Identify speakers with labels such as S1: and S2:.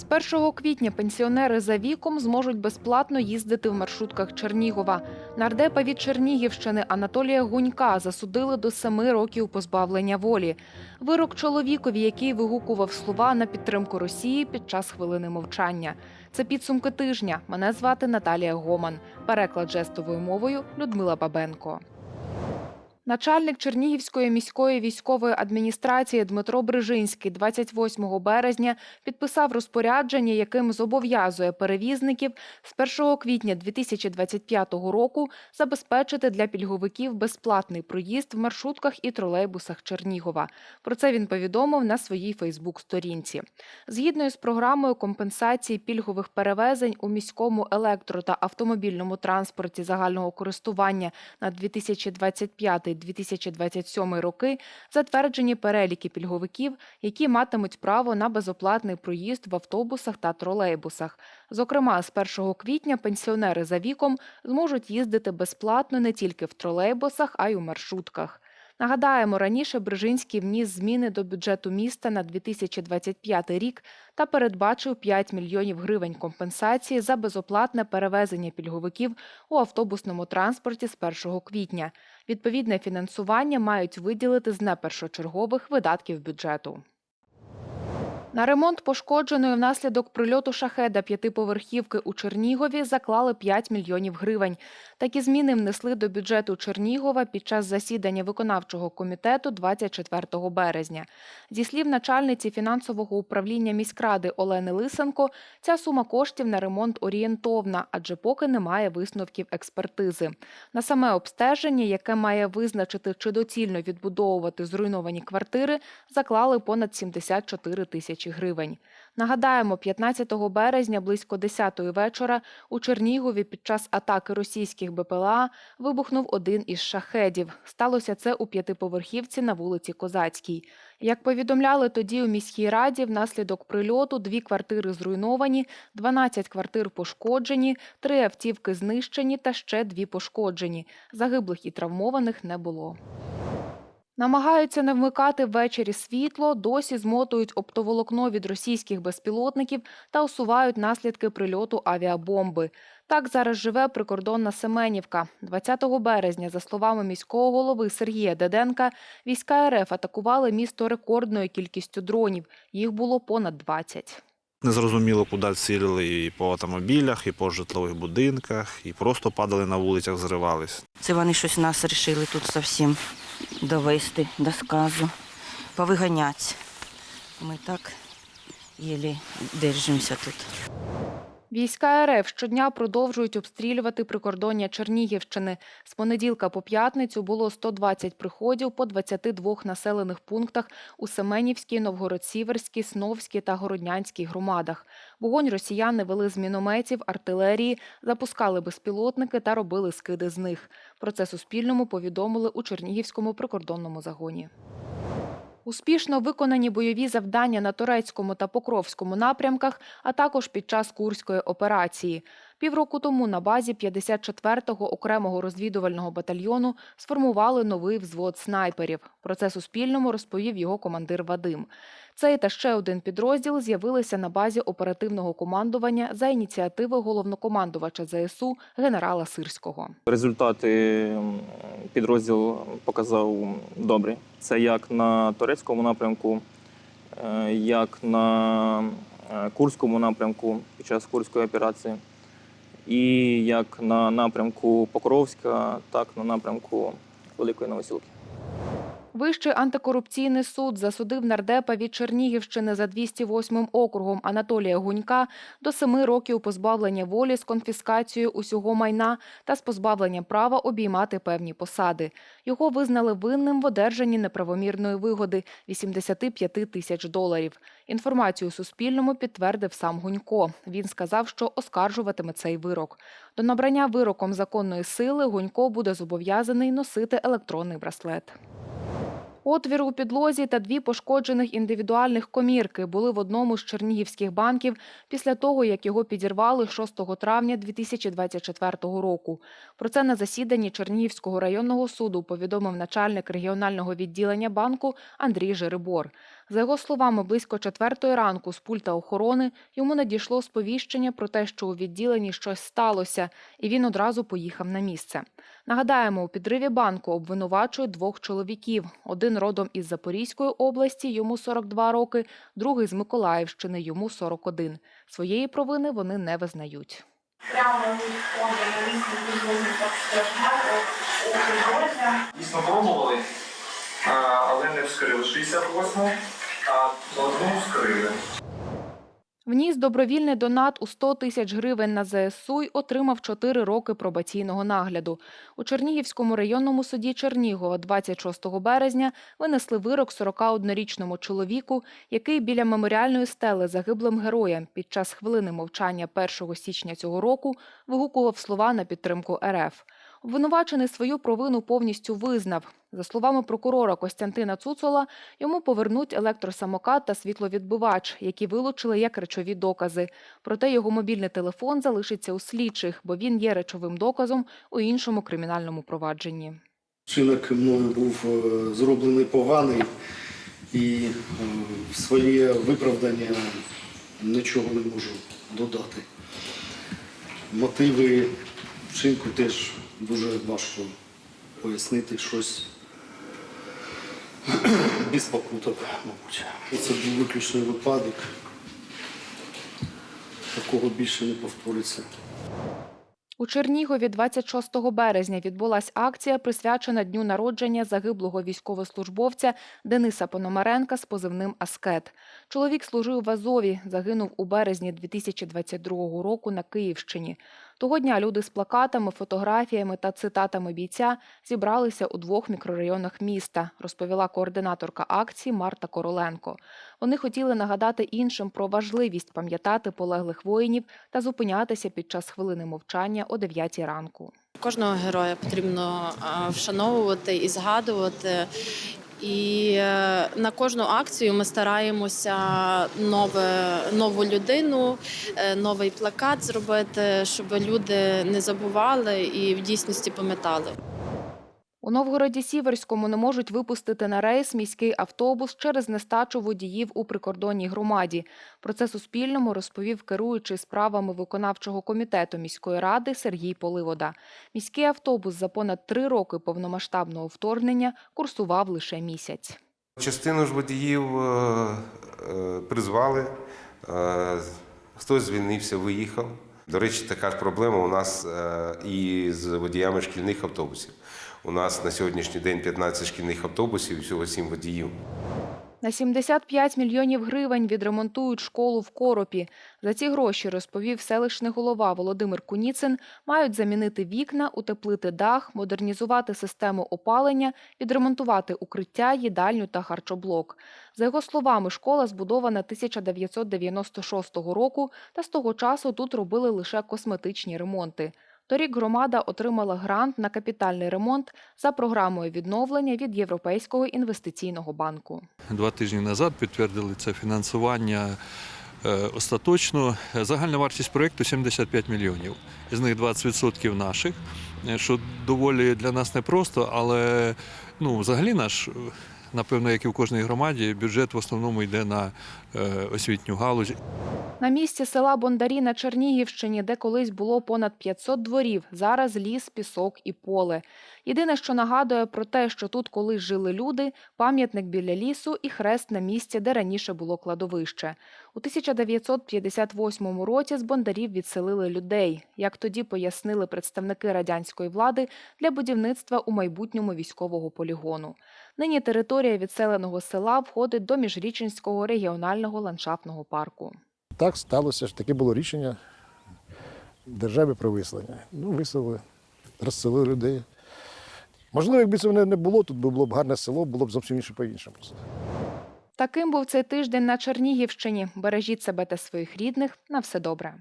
S1: З 1 квітня пенсіонери за віком зможуть безплатно їздити в маршрутках Чернігова. Нардепа від Чернігівщини Анатолія Гунька засудили до семи років позбавлення волі. Вирок чоловікові, який вигукував слова на підтримку Росії під час хвилини мовчання. Це підсумки тижня. Мене звати Наталія Гоман. Переклад жестовою мовою Людмила Бабенко. Начальник Чернігівської міської військової адміністрації Дмитро Брижинський 28 березня підписав розпорядження, яким зобов'язує перевізників з 1 квітня 2025 року забезпечити для пільговиків безплатний проїзд в маршрутках і тролейбусах Чернігова. Про це він повідомив на своїй Фейсбук-сторінці. Згідно із програмою компенсації пільгових перевезень у міському електро та автомобільному транспорті загального користування на 2025-2027 роки затверджені переліки пільговиків, які матимуть право на безоплатний проїзд в автобусах та тролейбусах. Зокрема, з 1 квітня пенсіонери за віком зможуть їздити безплатно не тільки в тролейбусах, а й у маршрутках. Нагадаємо, раніше Брижинський вніс зміни до бюджету міста на 2025 рік та передбачив 5 мільйонів гривень компенсації за безоплатне перевезення пільговиків у автобусному транспорті з 1 квітня. Відповідне фінансування мають виділити з непершочергових видатків бюджету. На ремонт пошкодженої внаслідок прильоту шахеда п'ятиповерхівки у Чернігові заклали 5 мільйонів гривень. Такі зміни внесли до бюджету Чернігова під час засідання виконавчого комітету 24 березня. Зі слів начальниці фінансового управління міськради Олени Лисенко, ця сума коштів на ремонт орієнтовна, адже поки немає висновків експертизи. На саме обстеження, яке має визначити, чи доцільно відбудовувати зруйновані квартири, заклали понад 74 тисячі гривень. Нагадаємо, 15 березня близько 10 вечора у Чернігові під час атаки російських БПЛА вибухнув один із шахедів. Сталося це у п'ятиповерхівці на вулиці Козацькій. Як повідомляли тоді у міській раді, внаслідок прильоту дві квартири зруйновані, 12 квартир пошкоджені, три автівки знищені та ще дві пошкоджені. Загиблих і травмованих не було. Намагаються не вмикати ввечері світло, досі змотують оптоволокно від російських безпілотників та усувають наслідки прильоту авіабомби. Так зараз живе прикордонна Семенівка. 20 березня, за словами міського голови Сергія Деденка, війська РФ атакували місто рекордною кількістю дронів. Їх було понад 20.
S2: Незрозуміло, куди цілили і по автомобілях, і по житлових будинках, і просто падали на вулицях, зривались.
S3: Це вони щось нас вирішили тут зовсім довести до сказу, повиганяти. Ми так єлі держимося тут.
S1: Війська РФ щодня продовжують обстрілювати прикордоння Чернігівщини. З понеділка по п'ятницю було 120 приходів по 22 населених пунктах у Семенівській, Новгород-Сіверській, Сновській та Городнянській громадах. Вогонь росіяни вели з мінометів, артилерії, запускали безпілотники та робили скиди з них. Про це Суспільному повідомили у Чернігівському прикордонному загоні. Успішно виконані бойові завдання на турецькому та покровському напрямках, а також під час курської операції. Півроку тому на базі 54-го окремого розвідувального батальйону сформували новий взвод снайперів. Про це Суспільному розповів його командир Вадим. Цей та ще один підрозділ з'явилися на базі оперативного командування за ініціативи головнокомандувача ЗСУ генерала Сирського.
S4: Результати підрозділ показав добре. Це як на турецькому напрямку, е, як на е, Курському напрямку під час Курської операції, і як на напрямку Покровська, так на напрямку Великої Новосілки.
S1: Вищий антикорупційний суд засудив нардепа від Чернігівщини за 208 округом Анатолія Гунька до семи років позбавлення волі з конфіскацією усього майна та з позбавленням права обіймати певні посади. Його визнали винним в одержанні неправомірної вигоди 85 тисяч доларів. Інформацію Суспільному підтвердив сам Гунько. Він сказав, що оскаржуватиме цей вирок. До набрання вироком законної сили Гунько буде зобов'язаний носити електронний браслет. Отвір у підлозі та дві пошкоджених індивідуальних комірки були в одному з чернігівських банків після того, як його підірвали 6 травня 2024 року. Про це на засіданні Чернігівського районного суду повідомив начальник регіонального відділення банку Андрій Жеребор. За його словами, близько четвертої ранку з пульта охорони йому надійшло сповіщення про те, що у відділенні щось сталося, і він одразу поїхав на місце. Нагадаємо, у підриві банку обвинувачують двох чоловіків: один родом із Запорізької області, йому 42 роки, другий з Миколаївщини, йому 41. Своєї провини вони не визнають.
S5: Дійсно пробували, але не вскрили 68-му,
S1: Вніс добровільний донат у 100 тисяч гривень на ЗСУ й отримав 4 роки пробаційного нагляду. У Чернігівському районному суді Чернігова 26 березня винесли вирок 41-річному чоловіку, який біля меморіальної стели загиблим героям під час хвилини мовчання 1 січня цього року вигукував слова на підтримку РФ. Обвинувачений свою провину повністю визнав. За словами прокурора Костянтина Цуцола, йому повернуть електросамокат та світловідбивач, які вилучили як речові докази. Проте його мобільний телефон залишиться у слідчих, бо він є речовим доказом у іншому кримінальному провадженні.
S6: Вчинок мною був е, зроблений поганий і е, своє виправдання нічого не можу додати. Мотиви вчинку теж дуже важко пояснити щось без покуток, мабуть. Це був виключний випадок. Такого більше не повториться.
S1: У Чернігові 26 березня відбулась акція, присвячена дню народження загиблого військовослужбовця Дениса Пономаренка з позивним Аскет. Чоловік служив в Азові, загинув у березні 2022 року на Київщині. Того дня люди з плакатами, фотографіями та цитатами бійця зібралися у двох мікрорайонах міста, розповіла координаторка акції Марта Короленко. Вони хотіли нагадати іншим про важливість пам'ятати полеглих воїнів та зупинятися під час хвилини мовчання о 9 ранку.
S7: Кожного героя потрібно вшановувати і згадувати. І е, на кожну акцію ми стараємося нове, нову людину, е, новий плакат зробити, щоб люди не забували і в дійсності пам'ятали.
S1: У Новгороді Сіверському не можуть випустити на рейс міський автобус через нестачу водіїв у прикордонній громаді. Про це Суспільному розповів керуючий справами виконавчого комітету міської ради Сергій Поливода. Міський автобус за понад три роки повномасштабного вторгнення курсував лише місяць.
S8: Частину ж водіїв е, е, призвали, е, хтось звільнився, виїхав. До речі, така ж проблема у нас е, і з водіями шкільних автобусів. У нас на сьогоднішній день 15 шкільних автобусів всього 7 водіїв.
S1: На 75 мільйонів гривень відремонтують школу в Коропі. За ці гроші, розповів селищний голова Володимир Куніцин, мають замінити вікна, утеплити дах, модернізувати систему опалення, відремонтувати укриття, їдальню та харчоблок. За його словами, школа збудована 1996 року, та з того часу тут робили лише косметичні ремонти. Торік громада отримала грант на капітальний ремонт за програмою відновлення від Європейського інвестиційного банку.
S9: Два тижні назад підтвердили це фінансування е, остаточно. Загальна вартість проєкту 75 мільйонів. З них 20% наших, е, що доволі для нас непросто, але ну, взагалі наш, напевно, як і в кожній громаді, бюджет в основному йде на е, освітню галузь.
S1: На місці села Бондарі на Чернігівщині, де колись було понад 500 дворів, зараз ліс, пісок і поле. Єдине, що нагадує про те, що тут колись жили люди, пам'ятник біля лісу і хрест на місці, де раніше було кладовище. У 1958 році з Бондарів відселили людей, як тоді пояснили представники радянської влади для будівництва у майбутньому військового полігону. Нині територія відселеного села входить до Міжрічинського регіонального ландшафтного парку.
S10: Так сталося ж, таке було рішення держави про виселення. Ну, виселили, розселили людей. Можливо, якби цього не було, тут би було б гарне село, було б зовсім інше по-іншому.
S1: Таким був цей тиждень на Чернігівщині. Бережіть себе та своїх рідних. На все добре.